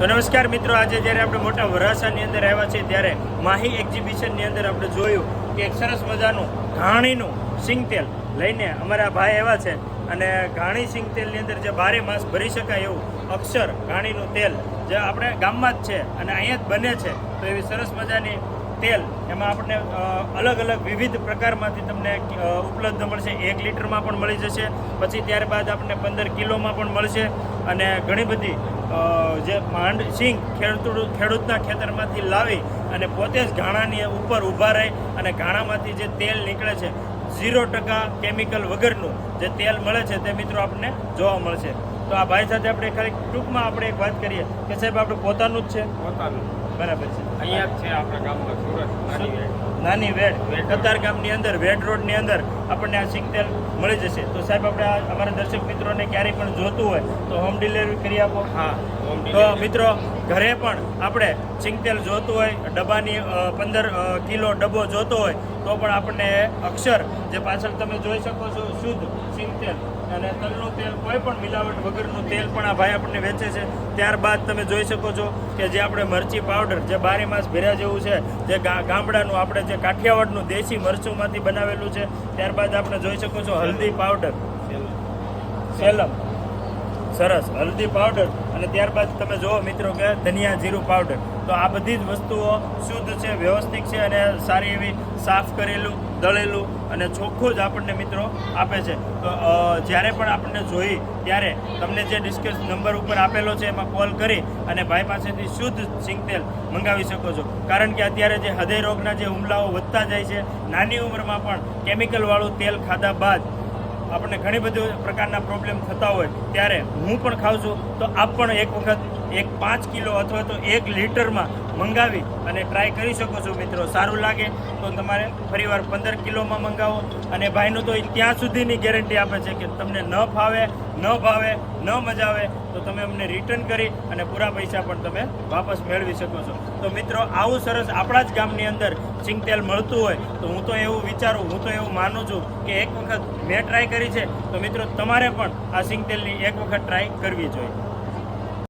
તો નમસ્કાર મિત્રો, આજે જ્યારે આપણે મોટા વરાસાની અંદર આવ્યા છે ત્યારે માહી એક્ઝિબિશનની અંદર આપણે જોયું કે એક સરસ મજાનું ઘાણીનું સિંગતેલ લઈને અમારા ભાઈ એવા છે. અને ઘાણી સિંગ તેલની અંદર જે બારે માસ ભરી શકાય એવું અક્ષર, ઘાણીનું તેલ, જે આપણે ગામમાં જ છે અને અહીંયા જ બને છે, તો એવી સરસ મજાની તેલ. એમાં આપણને અલગ અલગ વિવિધ પ્રકારમાંથી તમને ઉપલબ્ધ મળશે. એક લીટરમાં પણ મળી જશે. પછી ત્યારબાદ આપણને પંદર કિલોમાં પણ મળશે. અને ઘણી બધી જે માંડ સિંગ ખેડૂત, ખેડૂતના ખેતરમાંથી લાવી અને પોતે જ ઘાણાની ઉપર ઊભા રહી અને ઘાણામાંથી જે તેલ નીકળે છે ઝીરો ટકા કેમિકલ વગરનું જે તેલ મળે છે તે મિત્રો આપણને જોવા મળશે. તો આ ભાઈ સાથે આપણે ખાલી ટૂંકમાં આપણે એક વાત કરીએ કે સાહેબ, આપણું પોતાનું જ છે? પોતાનું. બરાબર છે. અહીંયા છે આપણા ગામમાં સુરત નાની વેડ. કતાર ગામની અંદર વેડ રોડની અંદર આપણને આ સિંગ તેલ મળી જશે. તો સાહેબ આપણે અમારા દર્શક મિત્રોને ક્યારેય પણ જોતું હોય તો હોમ ડિલિવરી કરી આપો. હા તો મિત્રો ઘરે પણ આપણે સિંગતેલ જોતું હોય ડબ્બાની પંદર કિલો ડબ્બો જોતો હોય તો પણ આપણને અક્ષર જે પાછળ તમે જોઈ શકો છો શુદ્ધ સિંગતેલ અને તલનું તેલ કોઈ પણ મિલાવટ વગરનું તેલ પણ આ ભાઈ આપણને વેચે છે. ત્યારબાદ તમે જોઈ શકો છો કે જે આપણે મરચી પાવડર જે બારે માસ ભેરા જેવું છે જે ગામડાનું આપણે જે કાઠિયાવાડનું દેશી મરચુંમાંથી બનાવેલું છે ત્યારબાદ આપણે જોઈ શકો છો હલ્દી પાવડર સેલમ. સરસ. હલ્દી પાવડર અને ત્યારબાદ તમે જુઓ મિત્રો કે ધનિયા જીરું પાવડર તો આ બધી જ વસ્તુઓ શુદ્ધ છે, વ્યવસ્થિત છે અને સારી એવી સાફ કરેલું, દળેલું અને ચોખ્ખું જ આપણને મિત્રો આપે છે. તો જ્યારે પણ આપણને જોઈ ત્યારે તમને જે ડિસ્કસ નંબર ઉપર આપેલો છે એમાં કોલ કરી અને ભાઈ પાસેથી શુદ્ધ સિંગ તેલ મંગાવી શકો છો. કારણ કે અત્યારે જે હૃદય રોગના જે હુમલાઓ વધતા જાય છે, નાની ઉંમરમાં પણ કેમિકલવાળું તેલ ખાધા બાદ આપણને ઘણી બધી પ્રકારના પ્રોબ્લેમ થતા હોય ત્યારે હું પણ ખાઉં છું. તો આપ પણ એક વખત એક પાંચ કિલો અથવા તો એક લીટરમાં મંગાવી અને ટ્રાય કરી શકો છો મિત્રો. સારું લાગે તો તમારે ફરીવાર પંદર કિલોમાં મંગાવો. અને ભાઈનું તો ત્યાં સુધીની ગેરંટી આપે છે કે તમને ન ફાવે, ન ભાવે, ન મજા આવે, તો તમે અમને રિટર્ન કરી અને પૂરા પૈસા પણ તમે વાપસ મેળવી શકો છો. તો મિત્રો, આવું સરસ આપણા જ ગામની અંદર સિંગ તેલ મળતું હોય, તો હું તો એવું વિચારું, હું તો એવું માનું છું કે એક વખત મેં ટ્રાય કરી છે, તો મિત્રો, તમારે પણ આ સિંગતેલની એક વખત ટ્રાય કરવી જોઈએ.